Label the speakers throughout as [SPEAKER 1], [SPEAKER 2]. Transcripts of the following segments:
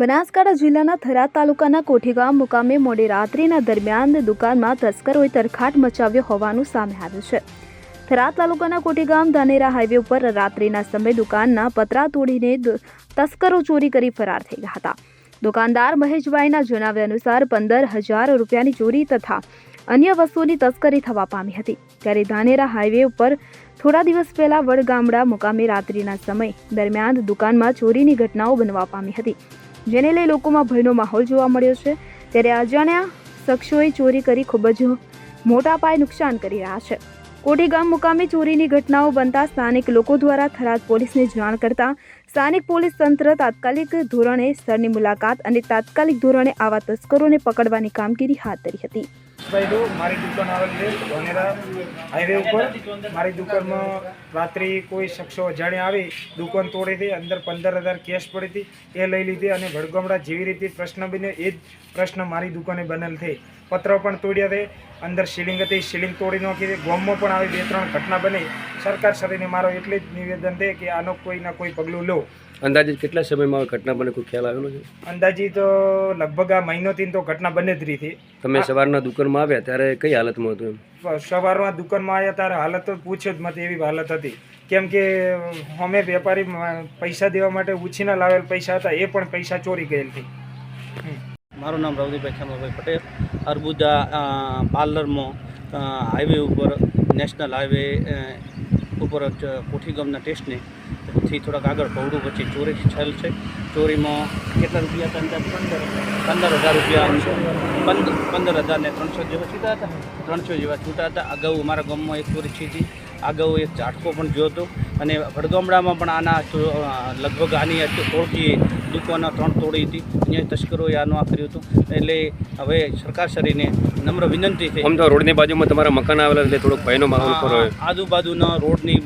[SPEAKER 1] બનાસકાંઠા જિલ્લાના થરાદ તાલુકાના કોઠીગામ મુકામે મોડી રાત્રિના દરમિયાન દુકાનમાં તસ્કરોએ તરખાટ મચાવ્યો હોવાનું સામે આવ્યું છે. થરાદ તાલુકાના કોઠીગામ ધાનેરા હાઈવે ઉપર રાત્રિના સમયે દુકાનના પતરા તોડીને તસ્કરો ચોરી કરી ફરાર થઈ ગયા હતા. દુકાનદાર મહેશભાઈના જણાવ્યા અનુસાર પંદર હજાર રૂપિયાની ચોરી તથા અન્ય વસ્તુઓની તસ્કરી થવા પામી હતી. ત્યારે ધાનેરા હાઈવે ઉપર થોડા દિવસ પહેલા વડગામડા મુકામે રાત્રિના સમય દરમિયાન દુકાનમાં ચોરીની ઘટનાઓ બનવા પામી હતી. જેને લઈ લોકોમાં ભયનો માહોલ જોવા મળ્યો છે. ત્યારે અજાણ્યા શખ્સોએ ચોરી કરી ખૂબ જ મોટા પાયે નુકસાન કરી રહ્યા છે. કોઠી ગામ મુકામે ચોરીની ઘટનાઓ બનતા સ્થાનિક લોકો દ્વારા થરાદ પોલીસને જાણ કરતા સ્થાનિક પોલીસ તંત્ર તાત્કાલિક ધોરણે સ્થળની મુલાકાત અને તાત્કાલિક ધોરણે આવા તસ્કરોને પકડવાની કામગીરી હાથ ધરી હતી.
[SPEAKER 2] ભાઈ દો મારી દુકાન આવેલ છે ધોનેરા હાઈવે ઉપર. મારી દુકાનમાં રાત્રે કોઈ શખ્સો અજાણ્યા આવી, દુકાન તોડી હતી, અંદર પંદર હજાર કેશ પડી હતી, એ લઈ લીધી અને ભડગમડા જેવી રીતે પ્રશ્ન બન્યો, એ જ પ્રશ્ન મારી દુકાને બનેલ થઈ પત્ર પણ તોડ્યા છે, અંદર સીલિંગ હતી સીલિંગ તોડી નાખી હતી ગોમમાં પણ આવી બે ત્રણ ઘટના બની. સરકાર શ્રીને મારો એટલે જ નિવેદન છે કે આનો કોઈ ના કોઈ પગલું લો.
[SPEAKER 3] અંદાજે કેટલા સમયમાં ઘટના બને? કોઈ ખ્યાલ આવેલો છે?
[SPEAKER 2] અંદાજી તો લગભગ આ મહિનોથી તો ઘટના બને જ રહી હતી
[SPEAKER 3] તમે સવારના દુકાનમાં આવ્યા ત્યારે કઈ હાલતમાં હતું
[SPEAKER 2] સવારમાં દુકાનમાં આવ્યા ત્યારે હાલત તો પૂછ્યો જ મત એવી હાલત હતી. કેમ કે અમે વેપારી પૈસા દેવા માટે ઉછીના લાવેલ પૈસા હતા એ પણ પૈસા ચોરી ગયેલ હતી
[SPEAKER 4] મારું નામ રવદીભાઈ ખેમાભાઈ પટેલ અર્બુદા પાર્લરમાં હાઈવે ઉપર નેશનલ હાઈવે ઉપર જ કોઠીગામના ટેસ્ટને થી થોડાક આગળ પૌડું પછી ચોરી થયેલ છે. ચોરીમાં કેટલા રૂપિયા હતા પંદર પંદર હજાર રૂપિયા પંદર પંદર હજાર ને ત્રણસો જેવા છૂટા હતા. ત્રણસો જેવા છૂટા હતા. અગાઉ અમારા ગામમાં એક ચોરી હતી. અગાઉ એક ઝાટકો પણ જોયો હતો. અને વડગામડામાં પણ આના લગભગ આની ઓળખી દુકાનો ત્રણ તોડી હતી. અહીંયા તસ્કરોએ આનું આ કર્યું હતું. એટલે હવે સરકાર શ્રીને નમ્ર વિનંતી છે.
[SPEAKER 3] તો રોડની બાજુમાં તમારા મકાન આવેલા એટલે થોડોક ભયનો માહોલ
[SPEAKER 4] આજુબાજુના રોડની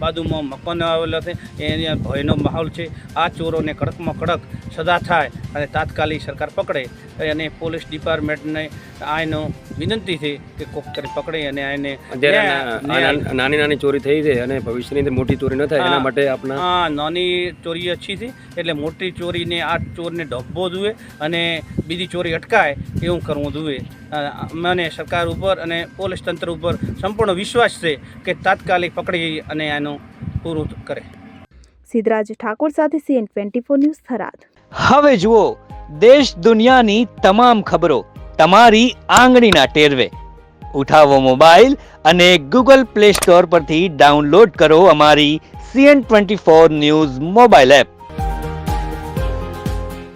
[SPEAKER 4] બાજુમાં મકાનો આવેલા છે. એની ભયનો માહોલ છે. આ ચોરોને કડકમાં કડક સજા થાય અને તાત્કાલિક સરકાર પકડે અને પોલીસ ડિપાર્ટમેન્ટને આનો વિનંતી છે કે કોક કરી પકડે અને આને
[SPEAKER 3] નાની- નાની ચોરી થઈ છે અને ભવિષ્યની અંદર મોટી ચોરી ન થાય એના માટે આપણા
[SPEAKER 4] હા નાની ચોરી ઓછી છે. એટલે મોટી ચોરીને આ ચોરને ડબ્બો જોઈએ અને બીજી ચોરી અટકાય એવું કરવું જોઈએ. મને સરકાર ઉપર અને પોલીસ તંત્ર ઉપર સંપૂર્ણ વિશ્વાસ છે કે તાત્કાલિક પકડી અને આનું પૂરું કરે.
[SPEAKER 1] સિદ્ધરાજ ઠાકોર સાથે CN twenty four news Tharad.
[SPEAKER 5] હવે જુઓ દેશ દુનિયાની તમામ ખબરો તમારી આંગળીના ટેરવે. ઉઠાવો મોબાઈલ અને ગૂગલ પ્લે સ્ટોર પરથી ડાઉનલોડ કરો અમારી CN twenty four news mobile app.